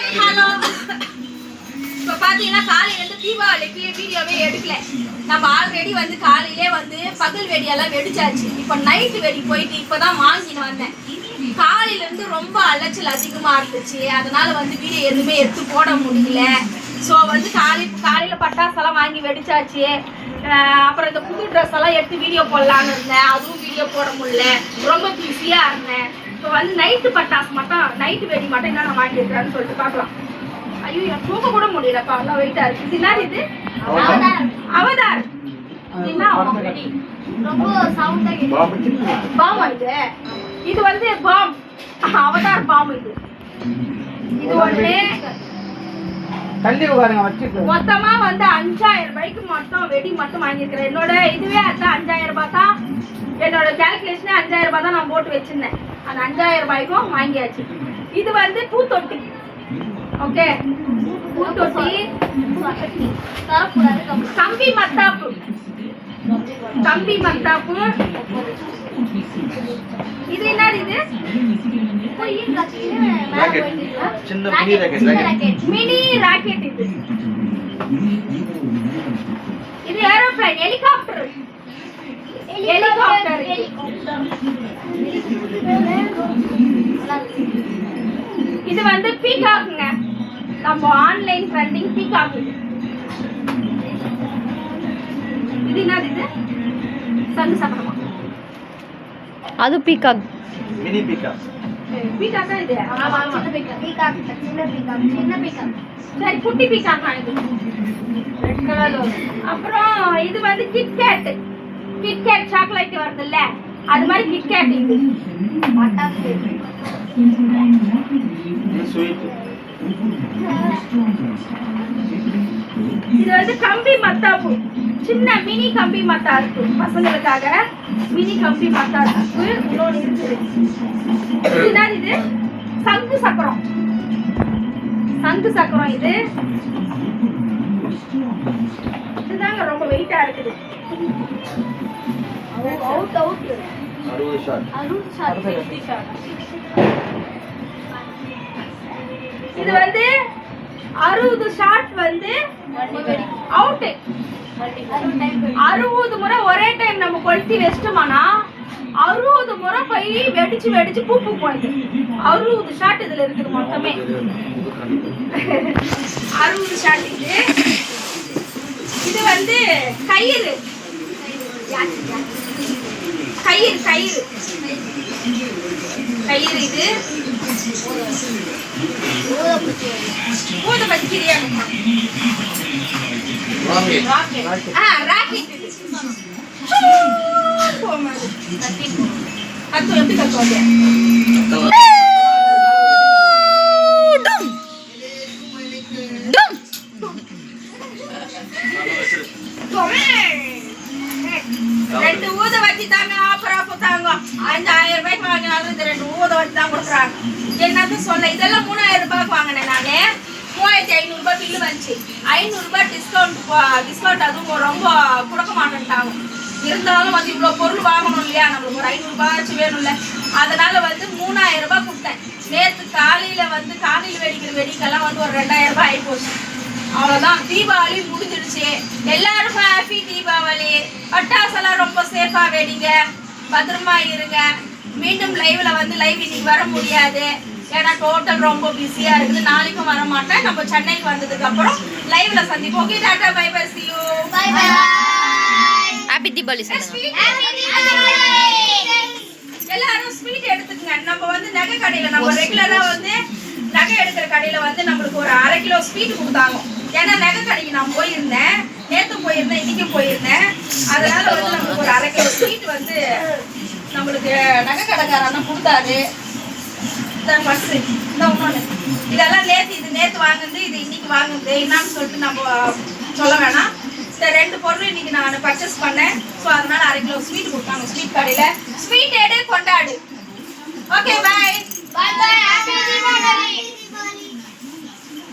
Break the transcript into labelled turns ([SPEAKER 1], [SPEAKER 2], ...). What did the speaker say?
[SPEAKER 1] Hello இப்போ பார்த்தீங்கன்னா காலையிலேருந்து தீபாவளிக்கு வீடியோவே எடுக்கல. நம்ம ஆல்ரெடி வந்து காலையிலே வந்து பகல் வெடியெல்லாம் வெடிச்சாச்சு. இப்போ நைட்டு வெடி போயிட்டு இப்போ தான் வாங்கின்னு வந்தேன். காலையிலேருந்து ரொம்ப அலைச்சல் அதிகமாக இருந்துச்சு. அதனால வந்து வீடியோ எதுவுமே எடுத்து போட முடியல. ஸோ வந்து காலை காலையில் பட்டாசெல்லாம் வாங்கி வெடிச்சாச்சு. அப்புறம் இந்த புது ட்ரெஸ் எல்லாம் எடுத்து வீடியோ போடலான்னு இருந்தேன். அதுவும் வீடியோ போட முடியல. ரொம்ப பிஸியாக இருந்தேன். இப்போ வந்து நைட்டு பட்டாசு மட்டும் நைட்டு வெடி மட்டும் என்ன நான் வாங்கியிருக்கிறேன்னு சொல்லிட்டு பார்க்கலாம். ஐயோ எனக்கு தூக்க கூட முடியலப்பா. அவ்வளோ வெயிட்டா இருக்கு. இது என்ன இது? அவதார் பாமா இது இது? வந்து பாம். அவதார் பாம் இது. இது ஒண்ணு.
[SPEAKER 2] தள்ளி உட்காருங்க
[SPEAKER 1] மொத்தமா வந்து அஞ்சாயிரம் ரூபாய்க்கு மட்டும் வெடி மட்டும் வாங்கியிருக்கிறேன். என்னோட இதுவே அதான் அஞ்சாயிரம் ரூபாய் தான். என்னோட கால்குலேஷனே அஞ்சாயிரம் ரூபாய் தான் நான் போட்டு வச்சிருந்தேன். அந்த அஞ்சாயிரம் ரூபாய்க்கும் வாங்கியாச்சு. இது வந்து பூ தொட்டி ஓகே பூ தொட்டி
[SPEAKER 3] கம்பு.
[SPEAKER 1] மத்தாப்பு. கம்பி மத்தாப்பு. இது என்னது இது. மினி ராக்கெட் இது. இது ஏரோப்ளைன் ஹெலிகாப்டர் ஹெலிகாப்டர் இது. வந்து பீகாக்குங்க நம்ம ஆன்லைன் ட்ரெண்டிங் பீகாக் இது என்னது இது? சங்கு சக்கரமா
[SPEAKER 4] அது பீகாக்
[SPEAKER 5] மினி பிக்கா
[SPEAKER 1] பீகாக்கா இது.
[SPEAKER 3] ஆமா, சின்ன சின்ன.
[SPEAKER 1] சரி குட்டி பீகாக்கா இது. ரெட் கலர்ல அப்புறம் இது வந்து கிட்கேட் கிட்கேட் சாக்லேட் வருதுல்ல? அது மாதிரி கிட்கேட் இது.
[SPEAKER 5] இது
[SPEAKER 1] வந்து கம்பி மத்தாப்பு சின்ன மினி கம்பி மத்தா இருக்கு பசங்களுக்காக மினி கம்பி மத்தாப்பு இன்னொன்று இதுதான் இது இது? சங்கு சக்கரம். சங்கு சக்கரம் இது. இதுதாங்க ரொம்ப வெயிட்டா இருக்குது.
[SPEAKER 3] Out, out.
[SPEAKER 5] அறுபது ஷாட்
[SPEAKER 3] அறுபது shot.
[SPEAKER 1] இது வந்து அறுபது ஷாட் வந்து. அவுட்டு.
[SPEAKER 3] அறுபது
[SPEAKER 1] முறை ஒரே டைம் நம்ம கொளுத்தி வச்சிட்டோம்னா அறுபது முறை போய் வெடிச்சு வெடிச்சு பூ பூ போயிடுது அறுபது ஷாட் இதுல இருக்குது மொத்தமே அறுபது ஷாட் இது இது வந்து கயிறு கயிறு கயிறு கயிறு இது.
[SPEAKER 3] ஊதுபத்தி.
[SPEAKER 1] பூத பத்திரியா ஆ ராக்கெட் அது எப்படி கத்துவாங்க. ரெண்டு ஊத தாங்க ஆஃபரா கொடுத்தாங்க அஞ்சாயிரம் ரூபாய்க்கு வாங்கினாலும் இந்த ரெண்டு ஊத வச்சு தான் கொடுக்குறாங்க. என்னது சொல்ல இதெல்லாம் மூணாயிரம் ரூபாய்க்கு வாங்கினேன் நானு. மூவாயிரத்தி ஐநூறுரூபா பில்லு வந்துச்சு. ஐநூறுரூபா டிஸ்கவுண்ட் டிஸ்கவுண்ட் அதுவும் ரொம்ப கொடுக்க மாட்டேன்ட்டாங்க. இருந்தாலும் வந்து இவ்வளோ பொருள் வாங்கணும் இல்லையா? நம்மளுக்கு ஒரு ஐநூறுரூபாச்சும் வேணும்ல. அதனால வந்து மூணாயிரம் ரூபாய் கொடுத்தேன். நேற்று காலையில் வந்து காலையில் வெடிக்கிற வெடிக்கெல்லாம் வந்து ஒரு ரெண்டாயிரம் ரூபாய் ஆகிப்போச்சு அவ்வளோதான் தீபாவளி முடிஞ்சிடுச்சு. எல்லாருக்கும் ஹாப்பி தீபாவளி. பட்டாசெல்லாம் ரொம்ப சேஃபா வெடிங்க. பத்திரமா இருங்க. மீண்டும் லைவ்ல வந்து லைவ் இன்னைக்கு வர முடியாது. ஏன்னா டோட்டல் ரொம்ப பிஸியா இருக்குது. நாளைக்கும் வர மாட்டேன் நம்ம சென்னைக்கு வந்ததுக்கு அப்புறம் லைவ்ல சந்திப்போம். Okay Tata bye bye see you.
[SPEAKER 3] Bye bye.
[SPEAKER 4] Happy Deepavali.
[SPEAKER 1] எல்லாரும் ஸ்வீட் எடுத்துக்கங்க. நம்ம வந்து நகை கடையில நம்ம ரெகுலரா வந்து நகை எடுக்கிற கடையில வந்து நம்மளுக்கு ஒரு அரை கிலோ ஸ்வீட் கொடுத்தாங்க. ஏன்னா நகை கடைக்கு நான் போயிருந்தேன். நேத்து போயிருந்தேன் இன்னைக்கும் போயிருந்தேன். அதனால வந்து நம்மளுக்கு ஒரு அரை கிலோ ஸ்வீட் வந்து நம்மளுக்கு நகை கடைக்காரன் கொடுத்தாரு இந்த இந்த ஒன்று இதெல்லாம் நேத்து இது நேத்து வாங்குது இது இன்னைக்கு வாங்குனது. என்னன்னு சொல்லிட்டு நம்ம சொல்ல வேணாம். இந்த ரெண்டு பொருள் இன்னைக்கு நான் பர்ச்சேஸ் பண்ணேன். ஸோ அதனால அரை கிலோ ஸ்வீட் கொடுத்தாங்க. ஸ்வீட் கடையில. ஸ்வீட் எடு கொண்டாடு. ஓகே பாய்
[SPEAKER 3] பாய் பாய்